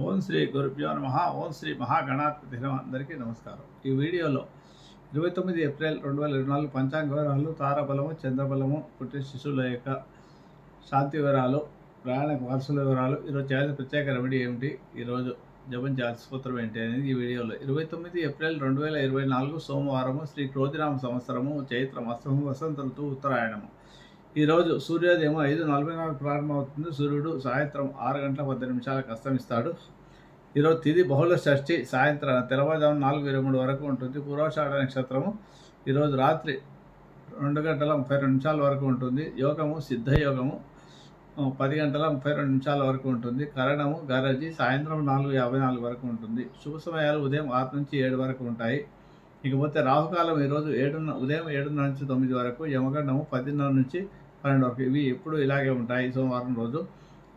ఓం శ్రీ గురుభ్యో నమ. ఓం శ్రీ మహాగణాధిపతి అందరికీ నమస్కారం. ఈ వీడియోలో ఇరవై తొమ్మిది ఏప్రిల్ రెండు వేల ఇరవై నాలుగు పంచాంగ వివరాలు తారాబలము చంద్రబలము పుట్టిన శిశువుల యొక్క శాంతి వివరాలు ప్రయాణ వారసుల వివరాలు ఈరోజు చేయాల్సిన ప్రత్యేక రెమెడీ ఏమిటి ఈరోజు జపం చేయాల్సిన సూత్రం ఏంటి అనేది ఈ వీడియోలో. ఇరవై తొమ్మిది ఏప్రిల్ రెండు వేల ఇరవై నాలుగు సోమవారము శ్రీ క్రోధినామ సంవత్సరము చైత్ర మాసము వసంత ఋతువు ఉత్తరాయణము. ఈరోజు సూర్యోదయం ఐదు నలభై నాలుగు ప్రారంభమవుతుంది. సూర్యుడు సాయంత్రం ఆరు గంటల పది నిమిషాలకు అస్తమిస్తాడు. ఈరోజు తిది బహుళ షష్ఠి సాయంత్రం తెల్లవారుజాము నాలుగు ఇరవై మూడు వరకు ఉంటుంది. పూర్వాషాఢ నక్షత్రము ఈరోజు రాత్రి రెండు గంటల ముప్పై రెండు నిమిషాల వరకు ఉంటుంది. యోగము సిద్ధయోగము యోగము పది గంటల ముప్పై రెండు నిమిషాల వరకు ఉంటుంది. కరణము గరజి సాయంత్రం నాలుగు యాభై నాలుగు వరకు ఉంటుంది. శుభ సమయాలు ఉదయం ఆరు నుంచి ఏడు వరకు ఉంటాయి. ఇకపోతే రాహుకాలం ఈరోజు ఏడున్న ఉదయం ఏడున్నర నుంచి తొమ్మిది వరకు యమగండము పదిన్నర నుంచి పన్నెండు వరకు ఇవి ఎప్పుడు ఇలాగే ఉంటాయి సోమవారం రోజు.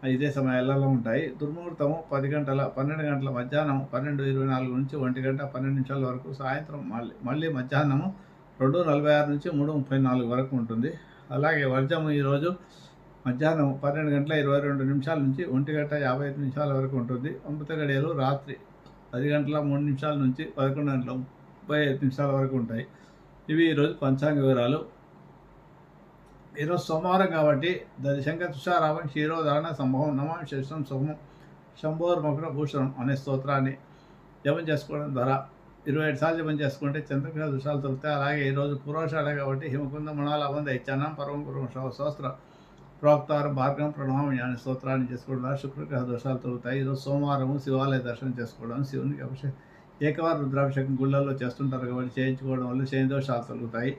ఇదే సమయాలలో ఉంటాయి. దుర్ముహూర్తము పది గంటల పన్నెండు గంటల మధ్యాహ్నం పన్నెండు ఇరవై నాలుగు నుంచి ఒంటి గంట పన్నెండు నిమిషాల వరకు సాయంత్రం మళ్ళీ మళ్ళీ మధ్యాహ్నము రెండు నలభై ఆరు నుంచి మూడు ముప్పై నాలుగు వరకు ఉంటుంది. అలాగే వర్జము ఈరోజు మధ్యాహ్నం పన్నెండు గంటల ఇరవై రెండు నిమిషాల నుంచి ఒంటి గంట యాభై ఐదు నిమిషాల వరకు ఉంటుంది. అమృత గడియలు రాత్రి పది గంటల మూడు నిమిషాల నుంచి పదకొండు గంటల ముప్పై ఐదు నిమిషాల వరకు ఉంటాయి. ఇవి ఈరోజు పంచాంగ వివరాలు. ఈరోజు సోమవారం కాబట్టి దశంకర తుషారావం క్షీరోధారణ సంభవం నమం శేషం శుభం శంభోర్ మకుట భూషణం అనే స్తోత్రాన్ని జపం చేసుకోవడం ద్వారా ఇరవై ఏడు సార్లు జపం చేసుకుంటే చంద్రగ్రహ దోషాలు తొలుతాయి. అలాగే ఈరోజు పూర్వషాఢ కాబట్టి హిమకుంద మణాల అవంద ఇచ్చానం పర్వం పూర్వం సహస్ర ప్రోక్తారం భార్గం ప్రణామం అనే స్తోత్రాన్ని చేసుకోవడం ద్వారా శుక్రగ్రహ దోషాలు తొలుతాయి. ఈరోజు సోమవారం శివాలయ దర్శనం చేసుకోవడం శివునికి అభిషేకం ఏకవారం రుద్రాభిషేకం గుళ్ళల్లో చేస్తుంటారు కాబట్టి చేయించుకోవడం వల్ల శని దోషాలు తొలుగుతాయి.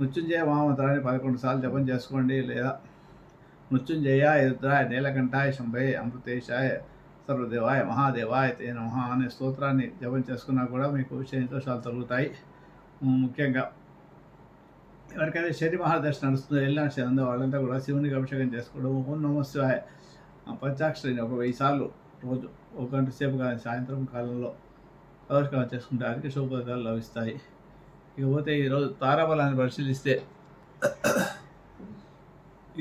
మృత్యుంజయ మహామంత్రాన్ని పదకొండు సార్లు జపం చేసుకోండి లేదా మృత్యుంజయ రుద్రాయ నీలకంఠాయ శంభయ అమృతేశాయ సర్వదేవాయ మహాదేవాయ తే మహా అనే స్తోత్రాన్ని జపం చేసుకున్నా కూడా మీకు శనిదోషాలు తొలుగుతాయి. ముఖ్యంగా ఎవరికైతే శని మహాదర్శనం నడుస్తుందో వెళ్ళిన శని వాళ్ళంతా కూడా శివునికి అభిషేకం చేసుకోవడం ఓం నమస్వాయ పంచాక్షరిని ఒక వెయ్యి సార్లు రోజు ఒక గంట సేపు కానీ సాయంత్రం కాలంలో నమస్కారం చేసుకుంటే అధిక శుభఫలితాలు లభిస్తాయి. ఇకపోతే ఈరోజు తారాబలాన్ని పరిశీలిస్తే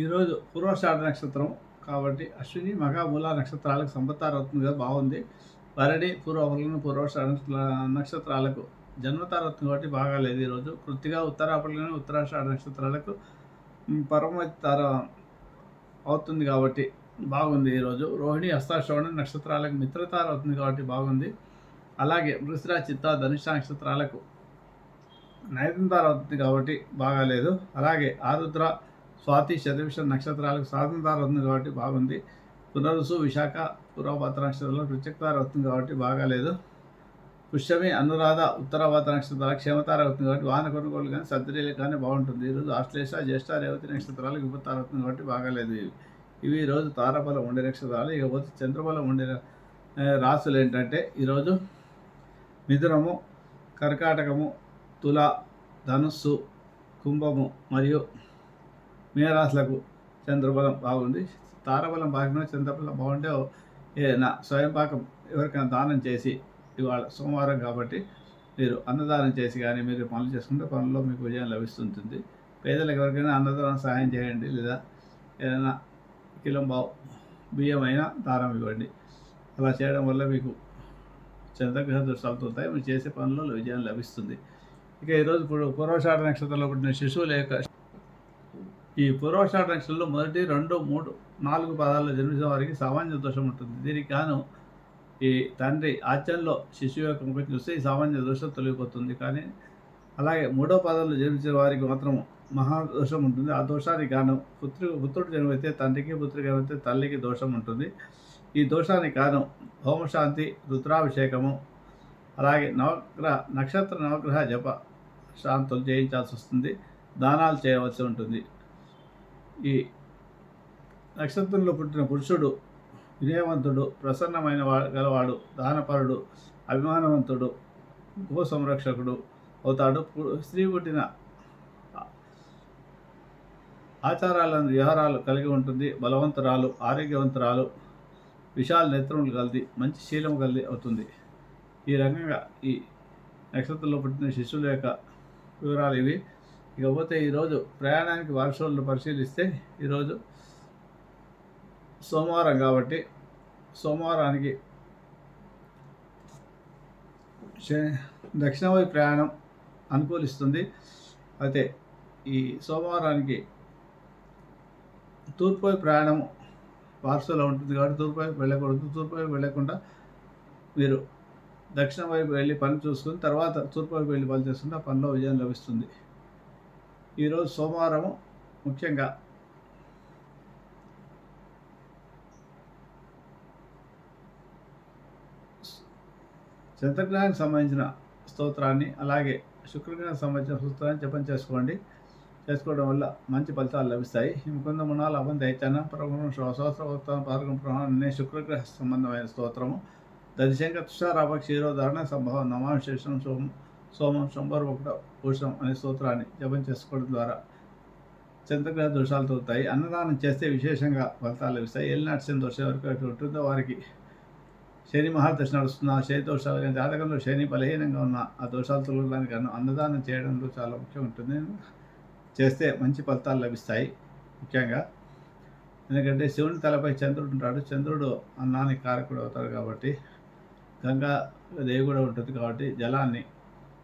ఈరోజు పూర్వషాఢ నక్షత్రం కాబట్టి అశ్విని మగ మూల నక్షత్రాలకు సంపత్తారవుతుందిగా బాగుంది భరణి పూర్వపలను పూర్వషాఢ నక్షత్రాలకు జన్మతారత్వం కాబట్టి బాగాలేదు ఈరోజు. కృతిగా ఉత్తరాపలని ఉత్తరాషాఢ నక్షత్రాలకు పరమతి పరమతార అవుతుంది కాబట్టి బాగుంది ఈరోజు. రోహిణి హస్తాశ్రవణ నక్షత్రాలకు మిత్రతార అవుతుంది కాబట్టి బాగుంది. అలాగే మృగశిర చిత్త ధనుష నక్షత్రాలకు నయతంతార అవుతుంది కాబట్టి బాగాలేదు. అలాగే ఆరుద్ర స్వాతి శతవిష నక్షత్రాలకు స్వాతంత్ర అవుతుంది కాబట్టి బాగుంది. పునరుసు విశాఖ పూర్వపాత నక్షత్రాలు ప్రత్యక్తార అవుతుంది కాబట్టి బాగాలేదు. పుష్యమి అనురాధ ఉత్తరవాత నక్షత్రాలు క్షేమతార అవుతుంది కాబట్టి వాహన కొనుగోలు కానీ సర్జరీలు కానీ బాగుంటుంది. ఈరోజు ఆశ్లేష జ్యేష్ఠ రేవతి నక్షత్రాలు విపత్తార అవుతుంది కాబట్టి బాగాలేదు. ఇవి ఇవి ఈరోజు తారబలం ఉండే నక్షత్రాలు. ఇకపోతే చంద్రబలం ఉండే రాసులు ఏంటంటే ఈరోజు మిథునము కర్కాటకము తుల ధనుస్సు కుంభము మరియు మీనరాశులకు చంద్రబలం బాగుంది. తారబలం బాగున్నా చంద్రబలం బాగుంటే ఏదైనా స్వయం పాకం ఎవరికైనా దానం చేసి ఇవాళ సోమవారం కాబట్టి మీరు అన్నదానం చేసి కానీ మీరు పనులు చేసుకుంటే పనుల్లో మీకు విజయం లభిస్తుంటుంది. పేదలకు ఎవరికైనా అన్నదానం సహాయం చేయండి లేదా ఏదైనా కిలో బావు బియ్యం అయినా దానం ఇవ్వండి. అలా చేయడం వల్ల మీకు చంద్రగ్రహ దృష్టాలతో ఉంటాయి మీరు చేసే పనుల్లో విజయం లభిస్తుంది. ఇక ఈరోజు పూర్వషాఢ నక్షత్రంలో పుట్టిన శిశువుల యొక్క ఈ పూర్వషాఢ నక్షత్రంలో మొదటి రెండు మూడు నాలుగు పదాల్లో జన్మించిన వారికి సామాన్య దోషం ఉంటుంది. దీనికి గాను ఈ తండ్రి ఆచరణలో శిశువు యొక్క ముఖం చూస్తే ఈ సామాన్య దోషం తొలగిపోతుంది. కానీ అలాగే మూడో పదంలో జన్మించిన వారికి మాత్రం మహాదోషం ఉంటుంది. ఆ దోషానికి గాను పుత్రు పుత్రుడు జన్మైతే తండ్రికి పుత్రుడు జన్మైతే తల్లికి దోషం ఉంటుంది. ఈ దోషానికి కారణం హోమశాంతి రుద్రాభిషేకము అలాగే నవగ్రహ నక్షత్ర నవగ్రహ జప శాంతులు చేయించాల్సి వస్తుంది. దానాలు చేయవలసి ఉంటుంది. ఈ నక్షత్రంలో పుట్టిన పురుషుడు వినయవంతుడు ప్రసన్నమైన గలవాడు దానపరుడు అభిమానవంతుడు గో సంరక్షకుడు అవుతాడు. స్త్రీ పుట్టిన ఆచారాలను వ్యవహారాలు కలిగి ఉంటుంది. బలవంతురాలు ఆరోగ్యవంతురాలు విశాల నేత్రములు కలిది మంచి శీలం కలిది అవుతుంది. ఈ రకంగా ఈ నక్షత్రంలో పుట్టిన శిశువుల యొక్క వివరాలు ఇవి. ఇకపోతే ఈరోజు ప్రయాణానికి వారసులను పరిశీలిస్తే ఈరోజు సోమవారం కాబట్టి సోమవారానికి శ- ప్రయాణం అనుకూలిస్తుంది. అయితే ఈ సోమవారానికి తూర్పు ప్రయాణం వారసులో ఉంటుంది కాబట్టి తూర్పు వెళ్ళకూడదు. తూర్పుపై వెళ్ళకుండా మీరు దక్షిణ వైపు వెళ్ళి పని చూసుకుని తర్వాత తూర్పు వైపు వెళ్ళి పని చేసుకుంటే ఆ పనిలో విజయం లభిస్తుంది. ఈరోజు సోమవారము ముఖ్యంగా చంద్రగ్రహానికి సంబంధించిన స్తోత్రాన్ని అలాగే శుక్రగ్రహానికి సంబంధించిన స్తోత్రాన్ని జపం చేసుకోండి. చేసుకోవడం వల్ల మంచి ఫలితాలు లభిస్తాయి. హిమకుంద మునాలు అబంధ దైత్యానం ప్రభుణం శ్వాసోత్సవం పార్గం ప్రమాణం అనే శుక్రగ్రహ సంబంధమైన స్తోత్రము. దశంక తుషారాభ క్షీరోధారణ సంభవం నమాశేషం సోమం సోమం శంభర్ ఒకట భూషణం అనే స్తోత్రాన్ని జపం చేసుకోవడం ద్వారా చంద్రగ్రహ దోషాలు తగ్గుతాయి అన్నదానం చేస్తే విశేషంగా ఫలితాలు లభిస్తాయి. ఎల్నాటి శని దోషం ఎవరికి ఉంటుందో వారికి శని మహాదశ నడుస్తున్న శని దోషాలు కానీ జాతకంలో శని బలహీనంగా ఉన్న ఆ దోషాలు తొలగడానికి గాను అన్నదానం చేయడంలో చాలా ముఖ్యం ఉంటుంది. చేస్తే మంచి ఫలితాలు లభిస్తాయి ముఖ్యంగా. ఎందుకంటే శివుని తలపై చంద్రుడు ఉంటాడు. చంద్రుడు అన్నానికి కారకుడు అవుతాడు కాబట్టి గంగా దేవి కూడా ఉంటుంది కాబట్టి జలాన్ని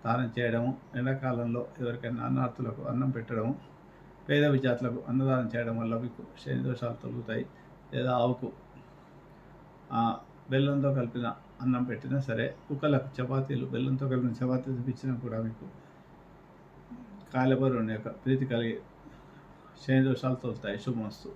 దానం చేయడము ఎండాకాలంలో ఎవరికైనా అన్నార్థులకు అన్నం పెట్టడము పేద విద్యార్థులకు అన్నదానం చేయడం వల్ల మీకు శని దోషాలు తొలుగుతాయి. లేదా ఆవుకు ఆ, బెల్లంతో కలిపిన అన్నం పెట్టినా సరే కుక్కలకు చపాతీలు బెల్లంతో కలిపిన చపాతీలు ఇచ్చినా కూడా మీకు కాలబరుని యొక్క ప్రీతి కలిగి శని దోషాలు తోలుతాయి శుభమస్తు.